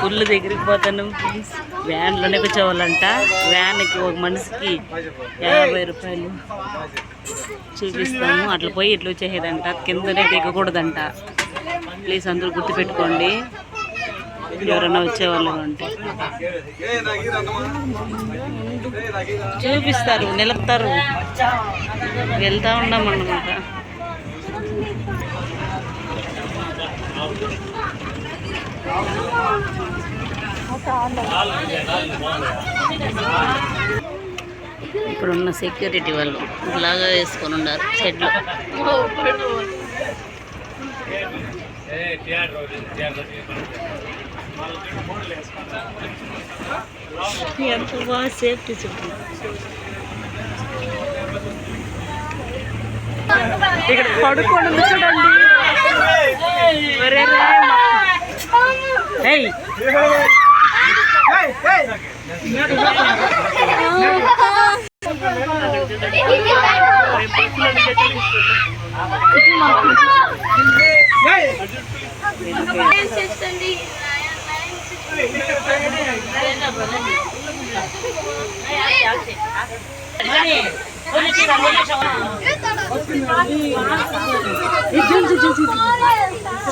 పుల్లు దగ్గరికి పోతాను ప్లీజ్ వ్యాన్లోనే కూర్చోవాలంట. వ్యాన్కి ఒక మనిషికి యాభై రూపాయలు చూపిస్తాము. అట్లా పోయి ఇట్లా వచ్చేసేదంట. కిందనే దిగకూడదంట. ప్లీజ్ అందరూ గుర్తుపెట్టుకోండి. ఎవరైనా వచ్చేవాళ్ళు అంటే. చూపిస్తారు నిలుపుతారు. వెళ్తా ఉన్నాం అన్నమాట. ఇప్పుడున్న సెక్యూరిటీ వాళ్ళు ఇలాగా వేసుకొని ఉన్నారు షెడ్లో ఎంత బాగా సేఫ్టీ చెప్పు ఇక్కడ పడుకోండి చూడండి Ei! Hey!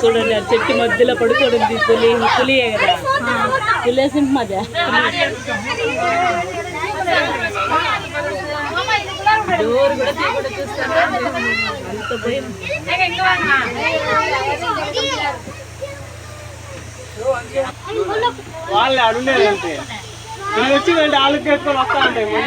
ఏయ్ చూడండి ఆ చెట్టు మధ్యలో పడుకోవడం పులి పులియే కదా పులేసి మధ్య డోర్ కూడా తీయకుండా చూస్తాను అంత భయం వాళ్ళు అడుగులేదు అంటే వీళ్ళు వచ్చి వెంట ఆలు కేసుకొని వస్తా ఉంటాయి గృహ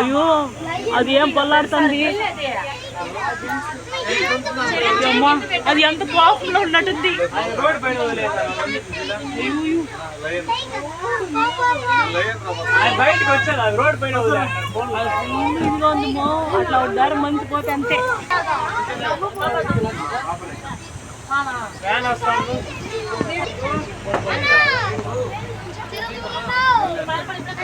అయ్యో అది ఏం పల్లాడుతుంది? అమ్మా అది ఎంత కోపంలో ఉన్నట్టుంది. బయటకు వచ్చారు అది రోడ్ పైన ఉందమ్మో అట్లా ఉద్దారం మంచిపోతే అంతే.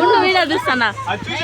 ఉండు వీడియో చూస్తానా అది